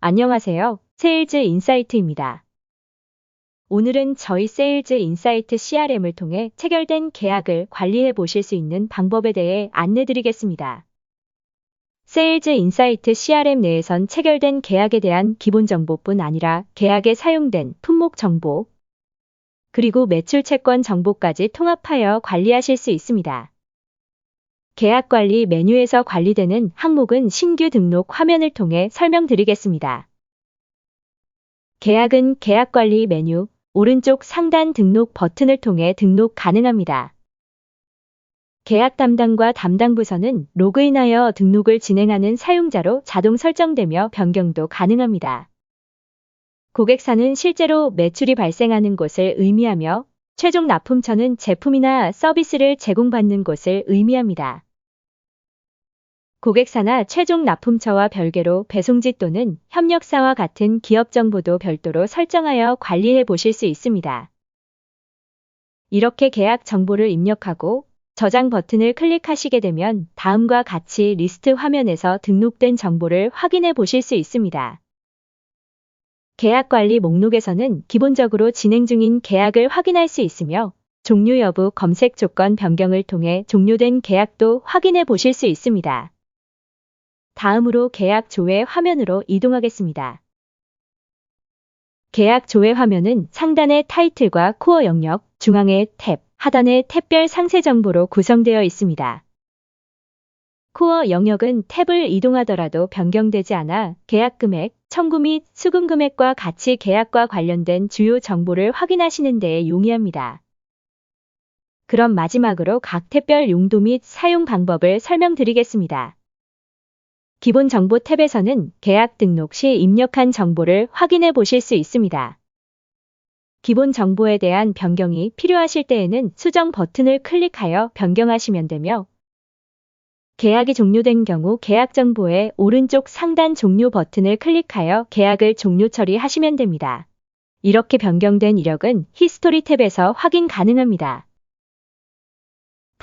안녕하세요. 세일즈 인사이트입니다. 오늘은 저희 세일즈 인사이트 CRM을 통해 체결된 계약을 관리해 보실 수 있는 방법에 대해 안내 드리겠습니다. 세일즈 인사이트 CRM 내에선 체결된 계약에 대한 기본 정보뿐 아니라 계약에 사용된 품목 정보, 그리고 매출 채권 정보까지 통합하여 관리하실 수 있습니다. 계약 관리 메뉴에서 관리되는 항목은 신규 등록 화면을 통해 설명드리겠습니다. 계약은 계약 관리 메뉴 오른쪽 상단 등록 버튼을 통해 등록 가능합니다. 계약 담당과 담당 부서는 로그인하여 등록을 진행하는 사용자로 자동 설정되며 변경도 가능합니다. 고객사는 실제로 매출이 발생하는 곳을 의미하며 최종 납품처는 제품이나 서비스를 제공받는 곳을 의미합니다. 고객사나 최종 납품처와 별개로 배송지 또는 협력사와 같은 기업 정보도 별도로 설정하여 관리해 보실 수 있습니다. 이렇게 계약 정보를 입력하고 저장 버튼을 클릭하시게 되면 다음과 같이 리스트 화면에서 등록된 정보를 확인해 보실 수 있습니다. 계약 관리 목록에서는 기본적으로 진행 중인 계약을 확인할 수 있으며 종료 여부 검색 조건 변경을 통해 종료된 계약도 확인해 보실 수 있습니다. 다음으로 계약 조회 화면으로 이동하겠습니다. 계약 조회 화면은 상단의 타이틀과 코어 영역, 중앙의 탭, 하단의 탭별 상세 정보로 구성되어 있습니다. 코어 영역은 탭을 이동하더라도 변경되지 않아 계약 금액, 청구 및 수금 금액과 같이 계약과 관련된 주요 정보를 확인하시는 데에 용이합니다. 그럼 마지막으로 각 탭별 용도 및 사용 방법을 설명드리겠습니다. 기본 정보 탭에서는 계약 등록 시 입력한 정보를 확인해 보실 수 있습니다. 기본 정보에 대한 변경이 필요하실 때에는 수정 버튼을 클릭하여 변경하시면 되며 계약이 종료된 경우 계약 정보의 오른쪽 상단 종료 버튼을 클릭하여 계약을 종료 처리하시면 됩니다. 이렇게 변경된 이력은 히스토리 탭에서 확인 가능합니다.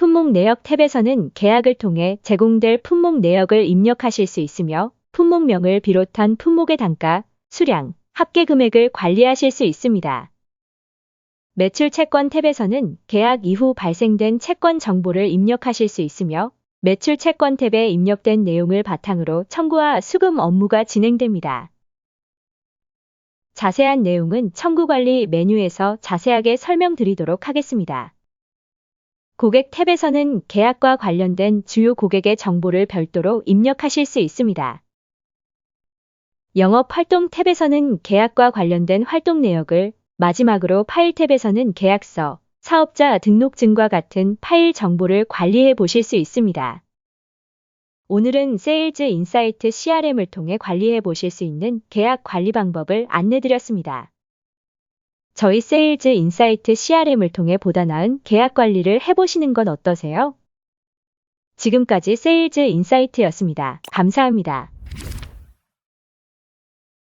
품목 내역 탭에서는 계약을 통해 제공될 품목 내역을 입력하실 수 있으며 품목명을 비롯한 품목의 단가, 수량, 합계 금액을 관리하실 수 있습니다. 매출 채권 탭에서는 계약 이후 발생된 채권 정보를 입력하실 수 있으며 매출 채권 탭에 입력된 내용을 바탕으로 청구와 수금 업무가 진행됩니다. 자세한 내용은 청구 관리 메뉴에서 자세하게 설명드리도록 하겠습니다. 고객 탭에서는 계약과 관련된 주요 고객의 정보를 별도로 입력하실 수 있습니다. 영업 활동 탭에서는 계약과 관련된 활동 내역을, 마지막으로 파일 탭에서는 계약서, 사업자 등록증과 같은 파일 정보를 관리해 보실 수 있습니다. 오늘은 세일즈 인사이트 CRM을 통해 관리해 보실 수 있는 계약 관리 방법을 안내 드렸습니다. 저희 세일즈 인사이트 CRM을 통해 보다 나은 계약 관리를 해보시는 건 어떠세요? 지금까지 세일즈 인사이트였습니다. 감사합니다.